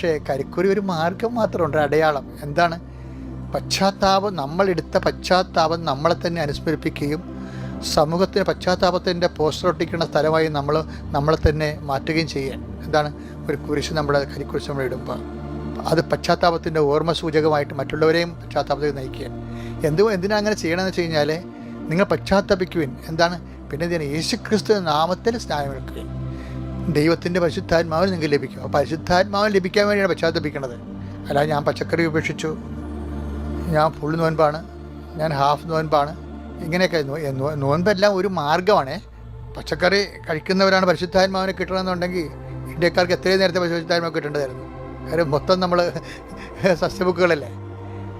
പക്ഷേ കരിക്കുറി ഒരു മാർഗം മാത്രമുണ്ട് അടയാളം. എന്താണ്? പശ്ചാത്താപം നമ്മളെടുത്ത പശ്ചാത്താപം നമ്മളെ തന്നെ അനുസ്മരിപ്പിക്കുകയും സമൂഹത്തിന് പശ്ചാത്താപത്തിന്റെ പോസ്റ്റർ ഒട്ടിക്കുന്ന സ്ഥലമായി നമ്മൾ നമ്മളെ തന്നെ മാറ്റുകയും ചെയ്യാൻ എന്താണ്? ഒരു കുരിശ് നമ്മൾ കരിക്കുരിശ് നമ്മൾ ഇടുമ്പോൾ. അത് പശ്ചാത്താപത്തിന്റെ ഓർമ്മ സൂചകമായിട്ട് മറ്റുള്ളവരെയും പശ്ചാത്താപത്തിൽ നയിക്കാൻ എന്തു എന്തിനാ അങ്ങനെ ചെയ്യണമെന്ന് വെച്ച് കഴിഞ്ഞാൽ നിങ്ങൾ പശ്ചാത്തപിക്കുവിൻ. എന്താണ്? പിന്നെ എന്തിനാണ് യേശു ക്രിസ്തു നാമത്തിൽ സ്നാനമെടുക്കുകയും ദൈവത്തിന്റെ പരിശുദ്ധാത്മാവിന് നിങ്ങൾക്ക് ലഭിക്കും. അപ്പോൾ പരിശുദ്ധാത്മാവ് ലഭിക്കാൻ വേണ്ടിയാണ് പശ്ചാത്തപിക്കുന്നത് അല്ല ഞാൻ പച്ചക്കറി ഉപേക്ഷിച്ചു. ഞാൻ ഫുൾ നോൻപാണ്. ഞാൻ ഹാഫ് നോൻപാണ്. ഇങ്ങനെയൊക്കെ നോൻപെല്ലാം ഒരു മാർഗമാണ്. പച്ചക്കറി കഴിക്കുന്നവരാണ് പരിശുദ്ധാത്മാവിനെ കിട്ടണമെന്നുണ്ടെങ്കിൽ ഇന്ത്യക്കാർക്ക് എത്രയും നേരത്തെ പരിശുദ്ധാത്മാവ് കിട്ടേണ്ടതായിരുന്നു. കാര്യം മൊത്തം നമ്മൾ സസ്യബുക്കുകളല്ലേ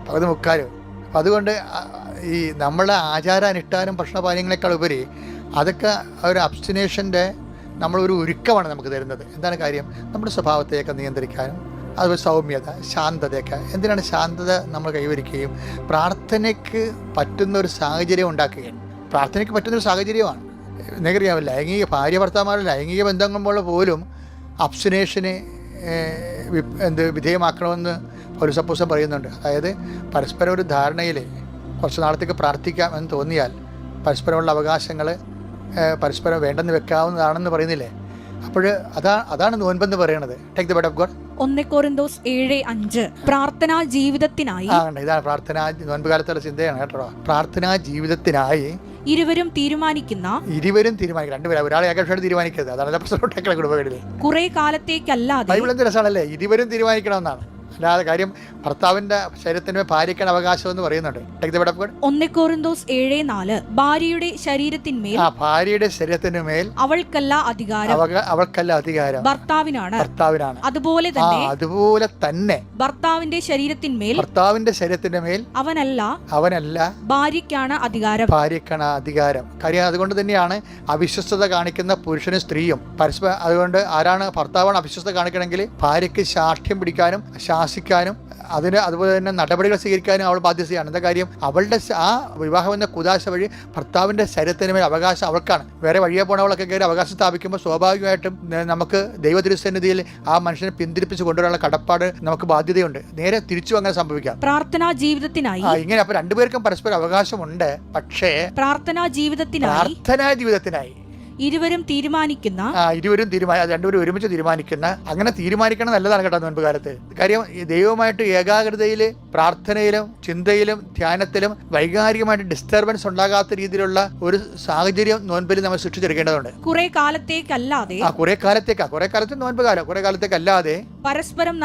പകുതി മുക്കാലും. അതുകൊണ്ട് ഈ നമ്മളെ ആചാരാനുഷ്ഠാനം ഭക്ഷണപാനീയങ്ങളെക്കാൾ ഉപരി അതൊക്കെ ഒരു അബ്സ്റ്റിനേഷന്റെ നമ്മളൊരു ഒരുക്കമാണ് നമുക്ക് തരുന്നത്. എന്താണ് കാര്യം? നമ്മുടെ സ്വഭാവത്തെയൊക്കെ നിയന്ത്രിക്കാനും അതുപോലെ സൗമ്യത ശാന്തതയൊക്കെ. എന്തിനാണ് ശാന്തത നമ്മൾ കൈവരിക്കുകയും? പ്രാർത്ഥനയ്ക്ക് പറ്റുന്ന ഒരു സാഹചര്യം ഉണ്ടാക്കുകയും പ്രാർത്ഥനയ്ക്ക് പറ്റുന്നൊരു സാഹചര്യമാണ്. നിങ്ങൾക്കറിയാമോ ലൈംഗിക ഭാര്യ ഭർത്താമാരുടെ ലൈംഗിക ബന്ധങ്ങൾ പോലും അപ്സിനേഷനെ എന്ത് വിധേയമാക്കണമെന്ന് ഒരു സപ്പോസം പറയുന്നുണ്ട്. അതായത് പരസ്പരം ഒരു ധാരണയിൽ കുറച്ച് നാളത്തേക്ക് പ്രാർത്ഥിക്കാം എന്ന് തോന്നിയാൽ പരസ്പരമുള്ള അവകാശങ്ങൾ പരസ്പരം വേണ്ടെന്ന് വെക്കാവുന്നതാണെന്ന് പറയുന്നില്ലേ? അപ്പോൾ അതാ അതാണ് നോൻപെന്ന് പറയണത്. Take the bed of god ഒന്ന് കോറിന്തോസ് ഏഴ് അഞ്ച്. പ്രാർത്ഥനാ ജീവിതത്തിനായി ഇതാണ് പ്രാർത്ഥന നോൻപ് കാലത്തുള്ള ചിന്തയാണ് കേട്ടോ. പ്രാർത്ഥനാ ജീവിതത്തിനായി ഇരുവരും തീരുമാനിക്കുന്ന ഇരുവരും തീരുമാനിക്കും. രണ്ടുപേരും ഒരാളെ ഏകപക്ഷമായിട്ട് തീരുമാനിക്കരുത്. അതാണ് പ്രശ്നമുണ്ടാക്കിയ കുടുംബങ്ങളിൽ കുറെ കാലത്തേക്കല്ലാതെ ബൈബിൾ എന്ത് രസമാണല്ലേ? ഇരുവരും തീരുമാനിക്കണമെന്നാണ്. അല്ലാതെ കാര്യം ഭർത്താവിന്റെ ശരീരത്തിന് ഭാര്യയ്ക്കാണ് അവകാശം എന്ന് പറയുന്നുണ്ട്. ഒന്ന് കോറിന്തോസ് ഏഴ് നാല് ഭാര്യയുടെ ശരീരത്തിന്മേൽ ആ ഭാര്യയുടെ ശരീരത്തിന് മേൽ അവൾക്കല്ല അധികാരം. അവൾക്കല്ല അധികാരം. ഭർത്താവിനാണ്. ഭർത്താവിനാണ്. അതുപോലെ തന്നെ അതുപോലെ തന്നെ ഭർത്താവിന്റെ ശരീരത്തിന്മേൽ ഭർത്താവിന്റെ ശരീരത്തിന്റെ മേൽ അവനല്ല അവനല്ല ഭാര്യയ്ക്കാണ് അധികാരം. ഭാര്യക്കാണ് അധികാരം. കാര്യം അതുകൊണ്ട് തന്നെയാണ് അവിശ്വസ്തത കാണിക്കുന്ന പുരുഷനും സ്ത്രീയും. പരസ്പരം അതുകൊണ്ട് ആരാണ് ഭർത്താവാണ് അവിശ്വസ്തത കാണിക്കണമെങ്കിൽ ഭാര്യയ്ക്ക് ശാഠ്യം പിടിക്കാനും ശാസിക്കാനും അതിന് അതുപോലെ തന്നെ നടപടികൾ സ്വീകരിക്കാനും അവൾ ബാധ്യതയാണ് എന്താ കാര്യം? അവളുടെ ആ വിവാഹം എന്ന കുതാശ വഴി ഭർത്താവിന്റെ ശരീരത്തിന് മേൽ അവകാശം അവൾക്കാണ്. വേറെ വഴിയെ പോണവളൊക്കെ കയറി അവകാശം സ്ഥാപിക്കുമ്പോൾ സ്വാഭാവികമായിട്ടും നമുക്ക് ദൈവതിരുസന്നിധിയിൽ ആ മനുഷ്യനെ പിന്തിരിപ്പിച്ച് കൊണ്ടുവരാനുള്ള കടപ്പാട് നമുക്ക് ബാധ്യതയുണ്ട്. നേരെ തിരിച്ചു അങ്ങനെ സംഭവിക്കാം. പ്രാർത്ഥനാ ജീവിതത്തിനായി ഇങ്ങനെ അപ്പൊ രണ്ടുപേർക്കും പരസ്പരം അവകാശമുണ്ട്. പക്ഷേ പ്രാർത്ഥനാ ജീവിതത്തിനായി പ്രാർത്ഥനാ ജീവിതത്തിനായി ഇരുവരും തീരുമാനിക്കുന്ന ഇരുവരും തീരുമാനം രണ്ടുപേരും ഒരുമിച്ച് തീരുമാനിക്കുന്ന അങ്ങനെ തീരുമാനിക്കണം നല്ലതാണ് കേട്ടോ മുൻപ് കാലത്ത് കാര്യം ദൈവമായിട്ട് ഏകാഗ്രതയിൽ പ്രാർത്ഥനയിലും ചിന്തയിലും ധ്യാനത്തിലും വൈകാരികമായിട്ട് ഡിസ്റ്റർബൻസ് ഉണ്ടാകാത്ത രീതിയിലുള്ള ഒരു സാഹചര്യം നോൻപിൽ നമ്മൾ സൃഷ്ടിച്ചെടുക്കേണ്ടതുണ്ട്. കുറെ കാലത്തേക്കല്ലാതെ ആ കുറെ കാലത്തേക്കാ കുറെ കാലത്ത് നോൻപ് കാലം കുറെ കാലത്തേക്കല്ലാതെ പരസ്പരം